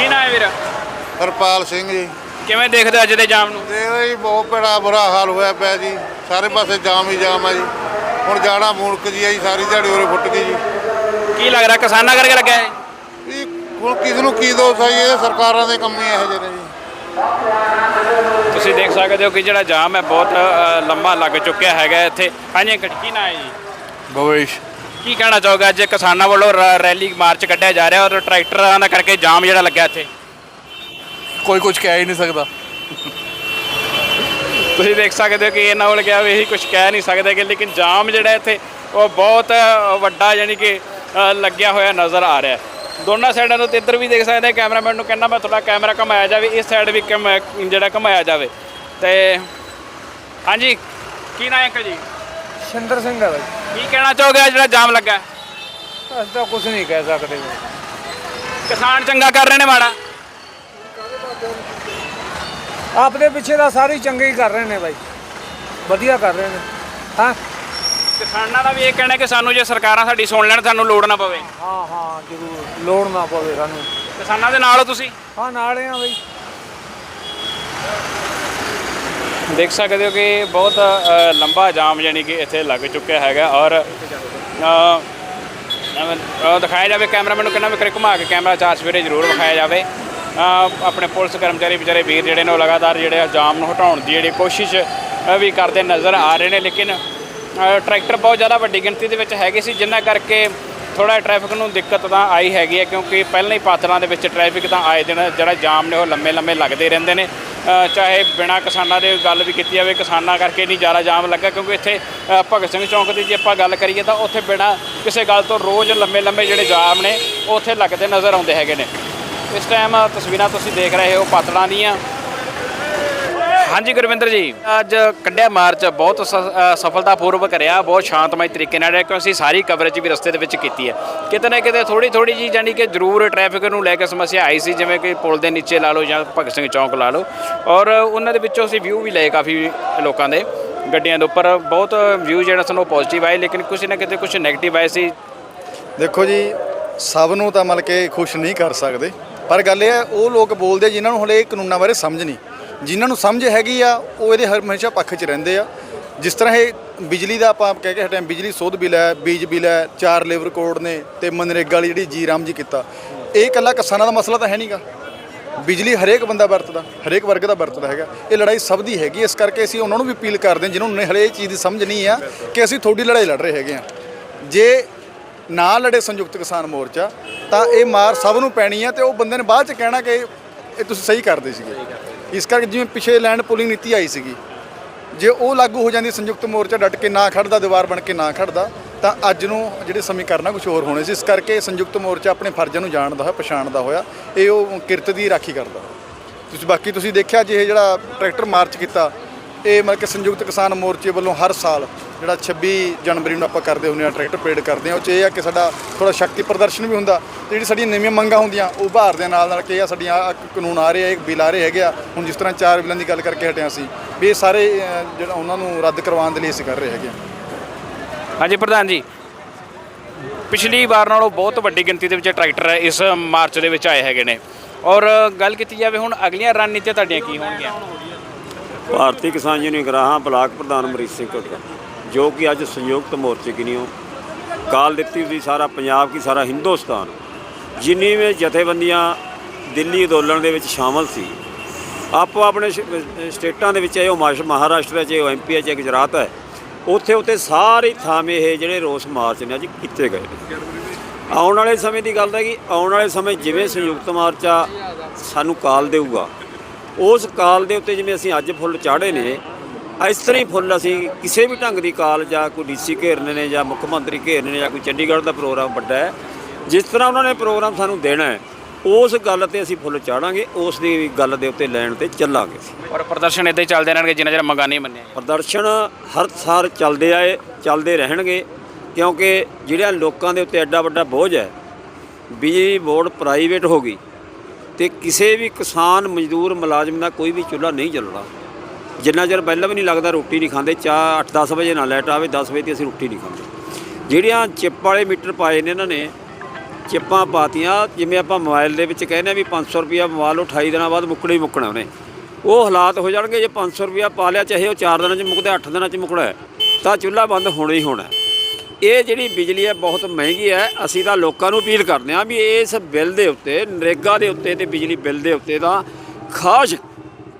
ਕੀ ਨਾਂ ਹੈ ਵੀਰ? ਹਰਪਾਲ ਸਿੰਘ ਜੀ। ਕਿਵੇਂ ਦੇਖਦੇ ਹੋ ਅੱਜ ਦੇ ਜਾਮ ਨੂੰ? ਦੇਖੋ ਜੀ ਬਹੁਤ ਬੜਾ ਬੁਰਾ ਹਾਲ ਹੋਇਆ ਪਿਆ ਜੀ। ਸਾਰੇ ਪਾਸੇ ਜਾਮ ਹੀ ਜਾਮ ਆ ਜੀ। ਹੁਣ ਜਾਣਾ ਮੂਰਖ ਜੀ ਆ ਜੀ ਸਾਰੀ ਦਿਹਾੜੀ ਉਰੇ ਫੁੱਟ ਗਈ ਜੀ। ਕੀ ਲੱਗ ਰਿਹਾ ਕਿਸਾਨਾਂ ਕਰਕੇ ਲੱਗਿਆ ਹੈ ਇਹ ਹੁਣ ਕਿਸ ਨੂੰ ਕੀ ਦੋਸ਼ ਆ ਜੀ ਇਹ ਸਰਕਾਰਾਂ ਦੇ ਕੰਮ ਹੀ ਇਹੋ ਜਿਹੇ ਨੇ ਜੀ। ਤੁਸੀਂ ਦੇਖ ਸਕਦੇ ਹੋ ਕਿ ਜਿਹੜਾ ਜਾਮ ਹੈ ਬਹੁਤ ਅ, ਲੰਮਾ ਲੱਗ ਚੁੱਕਿਆ ਹੈਗਾ ਇੱਥੇ। ਹਾਂਜੀ ਅੰਕਲ ਕੀ ਨਾਂ ਹੈ ਜੀ? ਭਵੇਸ਼ ਕੀ ਕਹਿਣਾ ਚਾਹੋਗੇ? ਅੱਜ ਕਿਸਾਨਾਂ ਵੱਲੋਂ ਰ- ਰੈਲੀ ਮਾਰਚ ਕੱਢਿਆ ਜਾ ਰਿਹਾ ਔਰ ਟਰੈਕਟਰਾਂ ਦਾ ਕਰਕੇ ਜਾਮ ਜਿਹੜਾ ਲੱਗਿਆ ਇੱਥੇ। ਕੋਈ ਕੁਝ ਕਹਿ ਹੀ ਨਹੀਂ ਸਕਦਾ। ਤੁਸੀਂ ਦੇਖ ਸਕਦੇ ਹੋ ਕਿ ਇਹਨਾਂ ਵੱਲ ਕਿਹਾ ਵੀ ਇਹੀ ਕੁਝ ਕਹਿ ਨਹੀਂ ਸਕਦੇ ਕਿ ਲੇਕਿਨ ਜਾਮ ਜਿਹੜਾ ਇੱਥੇ ਉਹ ਬਹੁਤ ਅ, ਵੱਡਾ ਯਾਨੀ ਕਿ ਅ, ਲੱਗਿਆ ਹੋਇਆ ਨਜ਼ਰ ਆ ਰਿਹਾ। ਹੈ ਦੋਨਾਂ ਸਾਈਡਾਂ ਤੋਂ ਤੇ ਇੱਧਰ ਵੀ ਦੇਖ ਸਕਦੇ ਹਾਂ ਕੈਮਰਾਮੈਨ ਨੂੰ ਕਹਿੰਦਾ ਮੈਂ ਥੋੜਾ ਕੈਮਰਾ ਘਮਾਇਆ ਜਾਵੇ ਇਸ ਸਾਈਡ ਵੀ ਘਮ- ਜਿਹੜਾ ਘਮਾਇਆ ਜਾਵੇ। ਤੇ ਹਾਂਜੀ ਕੀ ਨਾਂ ਹੈ ਅੰਕਲ ਜੀ? ਸ਼ਿੰਦਰ ਸਿੰਘ ਹੈ ਬਾਈ। ਕੀ ਕਹਿਣਾ ਚਾਹੋਗੇ ਅੱਜ ਜਿਹੜਾ ਜਾਮ ਲੱਗਾ? ਹੈ? ਅਸੀਂ ਤਾਂ ਕੁਝ ਨਹੀਂ ਕਹਿ ਸਕਦੇ। ਕਿਸਾਨ ਚੰਗਾ ਕਰ ਰਹੇ ਨੇ ਮਾੜਾ? ਆਪਦੇ ਪਿੱਛੇ ਦਾ ਸਾਰੇ ਹੀ ਚੰਗੇ ਹੀ ਕਰ ਰਹੇ ਨੇ ਬਾਈ। ਵਧੀਆ ਕਰ ਰਹੇ ਨੇ। ਹਾਂ? ਕਿਸਾਨਾਂ ਦਾ ਵੀ ਇਹ ਕਹਿਣਾ ਕਿ ਸਾਨੂੰ ਜੇ ਸਰਕਾਰਾਂ ਸਾਡੀ ਸੁਣ ਲੈਣ ਸਾਨੂੰ ਲੋੜ ਨਾ ਪਵੇ। ਹਾਂ ਹਾਂ ਜ਼ਰੂਰ। ਲੋੜ ਨਾ ਪਵੇ ਸਾਨੂੰ। ਕਿਸਾਨਾਂ ਦੇ ਨਾਲ ਹੋ ਤੁਸੀਂ? ਹਾਂ ਨਾਲੇ ਆ ਬਾਈ। ਦੇਖ ਸਕਦੇ ਹੋ ਕਿ ਬਹੁਤ ਲੰਬਾ ਜਾਮ ਯਾਨੀ ਕਿ ਇੱਥੇ ਲੱਗ ਚੁੱਕਿਆ ਹੈਗਾ ਔਰ ਦਿਖਾਇਆ ਜਾਵੇ ਕੈਮਰਾਮੈਨ ਨੂੰ ਕਹਿੰਦਾ ਵੀ ਕਰੇ ਘੁਮਾ ਕੇ ਕੈਮਰਾ ਚਾਰ ਸਵੇਰੇ ਜ਼ਰੂਰ ਵਿਖਾਇਆ ਜਾਵੇ। ਆਪਣੇ ਪੁਲਿਸ ਕਰਮਚਾਰੀ ਵਿਚਾਰੇ ਵੀਰ ਜਿਹੜੇ ਨੇ ਉਹ ਲਗਾਤਾਰ ਜਿਹੜੇ ਆ ਜਾਮ ਨੂੰ ਹਟਾਉਣ ਦੀ ਜਿਹੜੀ ਕੋਸ਼ਿਸ਼ ਵੀ ਕਰਦੇ ਨਜ਼ਰ ਆ ਰਹੇ ਨੇ ਲੇਕਿਨ ਟਰੈਕਟਰ ਬਹੁਤ ਜ਼ਿਆਦਾ ਵੱਡੀ ਗਿਣਤੀ ਦੇ ਵਿੱਚ ਹੈਗੇ ਸੀ, ਜਿੰਨਾ ਕਰਕੇ ਥੋੜਾ ਟ੍ਰੈਫਿਕ ਨੂੰ ਦਿੱਕਤ ਤਾਂ ਆਈ ਹੈਗੀ ਹੈ ਕਿਉਂਕਿ ਪਹਿਲਾਂ ਹੀ ਪਾਤਰਾਂ ਦੇ ਵਿੱਚ ਟ੍ਰੈਫਿਕ ਤਾਂ ਆਏ ਦਿਨ ਜਿਹੜਾ ਜਾਮ ਨੇ ਉਹ ਲੰਮੇ ਲੰਮੇ ਲੱਗਦੇ ਰਹਿੰਦੇ ਨੇ। ਚਾਹੇ ਬਿਨਾਂ ਕਿਸਾਨਾਂ ਦੇ ਗੱਲ ਵੀ ਕੀਤੀ ਜਾਵੇ, ਕਿਸਾਨਾਂ ਕਰਕੇ ਨਹੀਂ ਜ਼ਿਆਦਾ ਜਾਮ ਲੱਗਾ ਕਿਉਂਕਿ ਇੱਥੇ ਭਗਤ ਸਿੰਘ ਚੌਂਕ ਦੀ ਜੇ ਆਪਾਂ ਗੱਲ ਕਰੀਏ ਤਾਂ ਉੱਥੇ ਬਿਨਾਂ ਕਿਸੇ ਗੱਲ ਤੋਂ ਰੋਜ਼ ਲੰਮੇ ਲੰਮੇ ਜਿਹੜੇ ਜਾਮ ਨੇ ਉਹ ਉੱਥੇ ਲੱਗਦੇ ਨਜ਼ਰ ਆਉਂਦੇ ਹੈਗੇ ਨੇ। ਇਸ ਟਾਈਮ ਤਸਵੀਰਾਂ ਤੁਸੀਂ ਦੇਖ ਰਹੇ ਹੋ ਪਾਤੜਾਂ ਦੀਆਂ। ਹਾਂਜੀ ਗੁਰਵਿੰਦਰ ਜੀ। ਅੱਜ ਕੱਢਿਆ ਮਾਰਚ ਬਹੁਤ ਸ- ਅ, ਸਫਲਤਾਪੂਰਵਕ ਰਿਹਾ ਬਹੁਤ ਸ਼ਾਂਤਮਈ ਤਰੀਕੇ ਨਾਲ ਰਿਹਾ ਕਿਉਂਕਿ ਅਸੀਂ ਸਾਰੀ ਕਵਰੇਜ ਵੀ ਰਸਤੇ ਦੇ ਵਿੱਚ ਕੀਤੀ ਹੈ। ਕਿਤੇ ਨਾ ਕਿਤੇ ਥੋੜੀ ਥੋੜੀ ਜੀ ਜਾਨੀ ਕਿ ਜ਼ਰੂਰ ਟ੍ਰੈਫਿਕ ਨੂੰ ਲੈ ਕੇ ਸਮੱਸਿਆ ਆਈ ਸੀ ਜਿਵੇਂ ਕਿ ਪੁਲ ਦੇ ਨੀਚੇ ਲਾ ਲਓ ਜਾਂ ਭਗਤ ਸਿੰਘ ਚੌਂਕ ਲਾ ਲਓ। ਔਰ ਉਹਨਾਂ ਦੇ ਵਿੱਚੋਂ ਅਸੀਂ ਵਿਊ ਵੀ ਲਏ ਕਾਫੀ ਲੋਕਾਂ ਦੇ ਗੱਡੀਆਂ ਦੇ ਉੱਪਰ। ਬਹੁਤ ਵਿਊ ਜਿਹੜਾ ਸਾਨੂੰ ਪੋਜ਼ਿਟਿਵ ਆਏ ਲੇਕਿਨ ਕੁਝ ਨਾ ਕਿਤੇ ਕੁਝ ਨੈਗੇਟਿਵ ਆਏ ਸੀ। ਦੇਖੋ ਜੀ ਸਭ ਨੂੰ ਤਾਂ ਮਤਲਬ ਕਿ ਖੁਸ਼ ਨਹੀਂ ਕਰ ਸਕਦੇ। ਪਰ ਗੱਲ ਇਹ ਹੈ ਉਹ ਲੋਕ ਬੋਲਦੇ ਜਿਨ੍ਹਾਂ ਨੂੰ ਹਲੇ ਕਾਨੂੰਨਾਂ ਬਾਰੇ ਸਮਝ ਨਹੀਂ। ਜਿਨ੍ਹਾਂ ਨੂੰ ਸਮਝ ਹੈਗੀ ਆ, ਉਹ ਇਹਦੇ ਹਰ- ਹਮੇਸ਼ਾ ਪੱਖ 'ਚ ਰਹਿੰਦੇ ਆ। ਜਿਸ ਤਰ੍ਹਾਂ ਇਹ ਬਿਜਲੀ ਦਾ ਆਪਾਂ ਕਹਿ ਕੇ ਹਟਿਆ, ਬਿਜਲੀ ਸੋਧ ਬਿੱਲ ਹੈ, ਬੀਜ ਬਿੱਲ ਹੈ, ਚਾਰ ਲੇਬਰ ਕੋਡ ਨੇ ਤੇ ਮਨਰੇਗਾ ਵਾਲੀ ਜਿਹੜੀ ਜੀ ਰਾਮ ਜੀ ਕੀਤਾ। ਇਹ ਇਕੱਲਾ ਕਿਸਾਨਾਂ ਦਾ ਮਸਲਾ ਤਾਂ ਹੈ ਨਹੀਂਗਾ। ਬਿਜਲੀ ਹਰੇਕ ਬੰਦਾ ਵਰਤਦਾ, ਹਰੇਕ ਵਰਗ ਦਾ ਵਰਤਦਾ ਹੈਗਾ। ਇਹ ਲੜਾਈ ਸਭ ਦੀ ਹੈਗੀ ਇਸ ਕਰਕੇ ਅਸੀਂ ਉਹਨਾਂ ਨੂੰ ਵੀ ਅਪੀਲ ਕਰਦੇ ਹਾਂ, ਜਿਨ੍ਹਾਂ ਨੂੰ ਹਲੇ ਇਹ ਚੀਜ਼ ਦੀ ਸਮਝ ਨਹੀਂ ਆ, ਕਿ ਅਸੀਂ ਤੁਹਾਡੀ ਲੜਾਈ ਲੜ ਰਹੇ ਹੈਗੇ ਆ। ਜੇ ਨਾ ਲੜੇ ਸੰਯੁਕਤ ਕਿਸਾਨ ਮੋਰਚਾ, ਤਾਂ ਇਹ ਮਾਰ ਸਭ ਨੂੰ ਪੈਣੀ ਆ ਤੇ ਉਹ ਬੰਦੇ ਨੇ ਬਾਅਦ ਚ ਕਹਿਣਾ ਕਿ ਇਹ ਤੁਸੀਂ ਸਹੀ ਕਰਦੇ ਸੀਗੇ। ਇਸ ਕਰਕੇ ਜਿਵੇਂ ਪਿਛੇ ਲੈਂਡ ਪੁਲਿੰਗ ਨੀਤੀ ਆਈ ਸੀਗੀ, ਜੇ ਉਹ ਲਾਗੂ ਹੋ ਜਾਂਦੀ ਸੰਯੁਕਤ ਮੋਰਚਾ ਡਟ ਕੇ ਨਾ ਖੜਦਾ, ਦੀਵਾਰ ਬਣ ਕੇ ਨਾ ਖੜਦਾ, ਤਾਂ ਅੱਜ ਨੂੰ ਜਿਹੜੇ ਸਮੀਕਰਨ ਆ ਕੁਝ ਹੋਰ ਹੋਣੇ ਸੀ, ਇਸ ਕਰਕੇ ਸੰਯੁਕਤ ਮੋਰਚਾ ਆਪਣੇ ਫਰਜ਼ਾਂ ਨੂੰ ਜਾਣਦਾ ਹੋਇਆ, ਪਛਾਣਦਾ ਹੋਇਆ, ਇਹ ਉਹ ਕਿਰਤ ਦੀ ਰਾਖੀ ਕਰਦਾ। ਤੁਸੀਂ ਬਾਕੀ ਤੁਸੀਂ ਦੇਖਿਆ ਜੇ ਇਹ ਜਿਹੜਾ ਟਰੈਕਟਰ ਮਾਰਚ ਕੀਤਾ, ਇਹ ਮਤਲਬ ਕਿ ਸੰਯੁਕਤ ਕਿਸਾਨ ਮੋਰਚੇ ਵੱਲੋਂ ਹਰ ਸਾਲ ਜਿਹੜਾ 26 ਜਨਵਰੀ ਨੂੰ ਆਪਾਂ ਕਰਦੇ ਹੁੰਦੇ ਆ ਟਰੈਕਟਰ ਪਰੇਡ ਕਰਦੇ ਆ ਉਹ ਚ ਇਹ ਆ ਕਿ ਸਾਡਾ ਥੋੜਾ ਸ਼ਕਤੀ ਪ੍ਰਦਰਸ਼ਨ ਵੀ ਹੁੰਦਾ। ਤੇ ਜਿਹੜੀ ਸਾਡੀਆਂ ਨਵੀਆਂ ਮੰਗਾਂ ਹੁੰਦੀਆਂ ਉਹ ਉਭਾਰਦੇ ਨਾਲ ਨਾਲ ਕਿ ਇਹ ਆ ਸਾਡੀਆਂ ਆਹ ਕਾਨੂੰਨ ਆ ਰਹੇ ਆ ਇਹ ਬਿੱਲ ਆ ਰਹੇ ਹੈਗੇ ਆ। ਹੁਣ ਜਿਸ ਤਰ੍ਹਾਂ ਚਾਰ ਬਿੱਲਾਂ ਦੀ ਗੱਲ ਕਰਕੇ ਹਟਿਆ ਸੀ ਵੀ ਇਹ ਸਾਰੇ ਅਹ, ਜਿਹੜਾ ਉਹਨਾਂ ਨੂੰ ਰੱਦ ਕਰਵਾਉਣ ਦੇ ਲਈ ਅਸੀਂ ਕਰ ਰਹੇ ਹੈਗੇ ਆ। ਹਾਂਜੀ ਪ੍ਰਧਾਨ ਜੀ। ਪਿਛਲੀ ਵਾਰ ਨਾਲੋਂ ਬਹੁਤ ਵੱਡੀ ਗਿਣਤੀ ਦੇ ਵਿੱਚ ਟਰੈਕਟਰ ਇਸ ਮਾਰਚ ਦੇ ਵਿੱਚ ਆਏ ਹੈਗੇ ਨੇ। ਔਰ ਗੱਲ ਕੀਤੀ ਜਾਵੇ ਹੁਣ ਅਗਲੀਆਂ ਰਣਨੀਤੀਆਂ ਤੁਹਾਡੀਆਂ ਕੀ ਹੋਣਗੀਆਂ? ਭਾਰਤੀ ਕਿਸਾਨ ਯੂਨੀਅਨ ਗਰਾਹਾਂ ਬਲਾਕ ਪ੍ਰਧਾਨ ਅਮਰੀਕ ਸਿੰਘ ਕੋਟਲਾ ਜੋ ਕਿ ਅੱਜ ਸੰਯੁਕਤ ਮੋਰਚੇ ਕੀ ਨਿਓ ਕਾਲ ਦਿੱਤੀ ਸੀ ਸਾਰਾ ਪੰਜਾਬ ਕੀ ਸਾਰਾ ਹਿੰਦੁਸਤਾਨ। ਜਿੰਨੀ ਵੀ ਜਥੇਬੰਦੀਆਂ ਦਿੱਲੀ ਅੰਦੋਲਨ ਦੇ ਵਿੱਚ ਸ਼ਾਮਲ ਸੀ, ਆਪੋ ਆਪਣੇ ਸ਼- ਸਟੇਟਾਂ ਦੇ ਵਿੱਚ ਹੈ ਉਹ ਮਾਸ਼- ਮਹਾਰਾਸ਼ਟਰ 'ਚ ਹੈ ਉਹ ਐਮਪੀ 'ਚ ਹੈ ਗੁਜਰਾਤ ਹੈ, ਉੱਥੇ ਉੱਥੇ ਸਾਰੇ ਥਾਵੇਂ ਇਹ ਜਿਹੜੇ ਰੋਸ ਮਾਰਚ ਨੇ ਅੱਜ ਕੀਤੇ ਗਏ ਨੇ। ਆਉਣ ਵਾਲੇ ਸਮੇਂ ਦੀ ਗੱਲ ਹੈ ਕਿ ਆਉਣ ਵਾਲੇ ਸਮੇਂ ਜਿਵੇਂ ਸੰਯੁਕਤ ਮਾਰਚਾ ਸਾਨੂੰ ਕਾਲ ਦੇਊਗਾ, ਉਸ ਕਾਲ ਦੇ ਉੱਤੇ ਜਿਵੇਂ ਅਸੀਂ ਅੱਜ ਫੁੱਲ ਚਾੜੇ ਨੇ ਇਸ ਤਰ੍ਹਾਂ ਹੀ ਫੁੱਲ ਅਸੀਂ ਕਿਸੇ ਵੀ ਢੰਗ ਦੀ ਕਾਲ ਜਾਂ ਕੋਈ ਡੀਸੀ ਘੇਰਨੇ ਨੇ ਜਾਂ ਮੁੱਖ ਮੰਤਰੀ ਘੇਰਨੇ ਨੇ ਜਾਂ ਕੋਈ ਚੰਡੀਗੜ੍ਹ ਦਾ ਪ੍ਰੋਗਰਾਮ ਵੱਡਾ ਹੈ ਜਿਸ ਤਰ੍ਹਾਂ ਉਹਨਾਂ ਨੇ ਪ੍ਰੋਗਰਾਮ ਸਾਨੂੰ ਦੇਣਾ ਹੈ ਉਸ ਗੱਲ ਤੇ ਅਸੀਂ ਫੁੱਲ ਚਾੜਾਂਗੇ ਉਸ ਦੀ ਗੱਲ ਦੇ ਉੱਤੇ ਲੈਣ ਤੇ ਚੱਲਾਂਗੇ ਔਰ ਪ੍ਰਦਰਸ਼ਨ ਇਦਾਂ ਹੀ ਚੱਲਦੇ ਰਹਿਣਗੇ ਜਿੰਨਾ ਚਿਰ ਮੰਗਾਂ ਨਹੀਂ ਮੰਨੀਆਂ। ਪ੍ਰਦਰਸ਼ਨ ਹਰ ਸਾਲ ਚੱਲਦੇ ਆਏ ਚੱਲਦੇ ਰਹਿਣਗੇ ਕਿਉਂਕਿ ਜਿਹੜਾ ਲੋਕਾਂ ਦੇ ਉੱਤੇ ਐਡਾ ਵੱਡਾ ਬੋਝ ਹੈ ਬਿਜਲੀ ਬੋਰਡ ਪ੍ਰਾਈਵੇਟ ਹੋ ਗਈ ਤੇ ਕਿਸੇ ਵੀ ਕਿਸਾਨ ਮਜ਼ਦੂਰ ਮੁਲਾਜ਼ਮ ਦਾ ਕੋਈ ਵੀ ਚੁੱਲ੍ਹਾ ਨਹੀਂ ਚੱਲਣਾ। ਜਿੰਨਾ ਚਿਰ ਪਹਿਲਾਂ ਵੀ ਨਹੀਂ ਲੱਗਦਾ ਰੋਟੀ ਨਹੀਂ ਖਾਂਦੇ, ਚਾਹ 8-10 ਵਜੇ ਨਾ ਲੈਟ ਆਵੇ 10 ਵਜੇ ਤੇ ਅਸੀਂ ਰੋਟੀ ਨਹੀਂ ਖਾਂਦੇ। ਜਿਹੜੀਆਂ ਚਿੱਪ ਵਾਲੇ ਮੀਟਰ ਪਾਏ ਨੇ ਇਹਨਾਂ ਨੇ, ਚਿੱਪਾਂ ਪਾਤੀਆਂ, ਜਿਵੇਂ ਆਪਾਂ ਮੋਬਾਈਲ ਦੇ ਵਿੱਚ ਕਹਿੰਦੇ ਆ ਵੀ 500 ਰੁਪਿਆ ਪਵਾ ਲਓ 28 ਦਿਨਾਂ ਬਾਅਦ ਮੁੱਕਣਾ ਹੀ ਮੁੱਕਣਾ ਉਹਨੇ। ਉਹ ਹਾਲਾਤ ਹੋ ਜਾਣਗੇ, ਜੇ 500 ਰੁਪਿਆ ਪਾ ਲਿਆ, ਚਾਹੇ ਉਹ 4 ਦਿਨਾਂ 'ਚ ਮੁੱਕਦਾ 8 ਦਿਨਾਂ 'ਚ ਮੁੱਕਣਾ ਤਾਂ ਚੁੱਲ੍ਹਾ ਬੰਦ ਹੋਣਾ ਹੀ ਹੋਣਾ ਇਹ ਜਿਹੜੀ ਬਿਜਲੀ ਹੈ, ਬਹੁਤ ਮਹਿੰਗੀ ਹੈ। ਅਸੀਂ ਤਾਂ ਲੋਕਾਂ ਨੂੰ ਅਪੀਲ ਕਰਦੇ ਹਾਂ ਵੀ ਇਸ ਬਿੱਲ ਦੇ ਉੱਤੇ, ਨਰੇਗਾ ਦੇ ਉੱਤੇ ਤੇ ਬਿਜਲੀ ਬਿੱਲ ਦੇ ਉੱਤੇ ਤਾਂ ਖਾਸ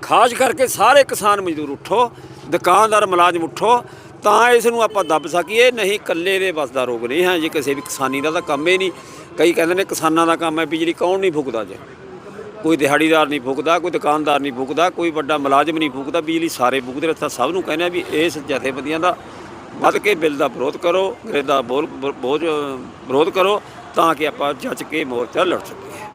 ਖਾਸ ਕਰਕੇ ਸਾਰੇ ਕਿਸਾਨ ਮਜ਼ਦੂਰ ਉੱਠੋ, ਦੁਕਾਨਦਾਰ ਮੁਲਾਜ਼ਮ ਉੱਠੋ, ਤਾਂ ਇਸ ਨੂੰ ਆਪਾਂ ਦੱਬ ਸਕੀਏ, ਨਹੀਂ ਇਕੱਲੇ ਦੇ ਬਸ ਦਾ ਰੋਗ ਨਹੀਂ ਹੈ, ਜੇ ਕਿਸੇ ਵੀ ਕਿਸਾਨੀ ਦਾ ਤਾਂ ਕੰਮ ਹੀ ਨਹੀਂ। ਕਈ ਕਹਿੰਦੇ ਨੇ ਕਿਸਾਨਾਂ ਦਾ ਕੰਮ ਹੈ, ਬਿਜਲੀ ਕੌਣ ਨਹੀਂ ਫੂਕਦਾ ਜੇ? ਕੋਈ ਦਿਹਾੜੀਦਾਰ ਨਹੀਂ ਫੂਕਦਾ, ਕੋਈ ਦੁਕਾਨਦਾਰ ਨਹੀਂ ਫੂਕਦਾ, ਕੋਈ ਵੱਡਾ ਮੁਲਾਜ਼ਮ ਨਹੀਂ ਫੂਕਦਾ, ਬਿਜਲੀ ਸਾਰੇ ਫੂਕਦੇ ਨੇ। ਤਾਂ ਸਭ ਨੂੰ ਕਹਿੰਦੇ ਆ ਵੀ ਇਸ ਜਥੇਬੰਦੀਆਂ ਦਾ ਵੱਧ ਕੇ ਬਿੱਲ ਦਾ ਵਿਰੋਧ ਕਰੋ ਗ੍ਰਿਡ ਦਾ ਬੋਲ- ਬੋਝ ਵਿਰੋਧ ਕਰੋ, ਤਾਂ ਕਿ ਆਪਾਂ ਜੱਜ ਕੇ ਮੋਰਚਾ ਲੜ ਸਕੀਏ।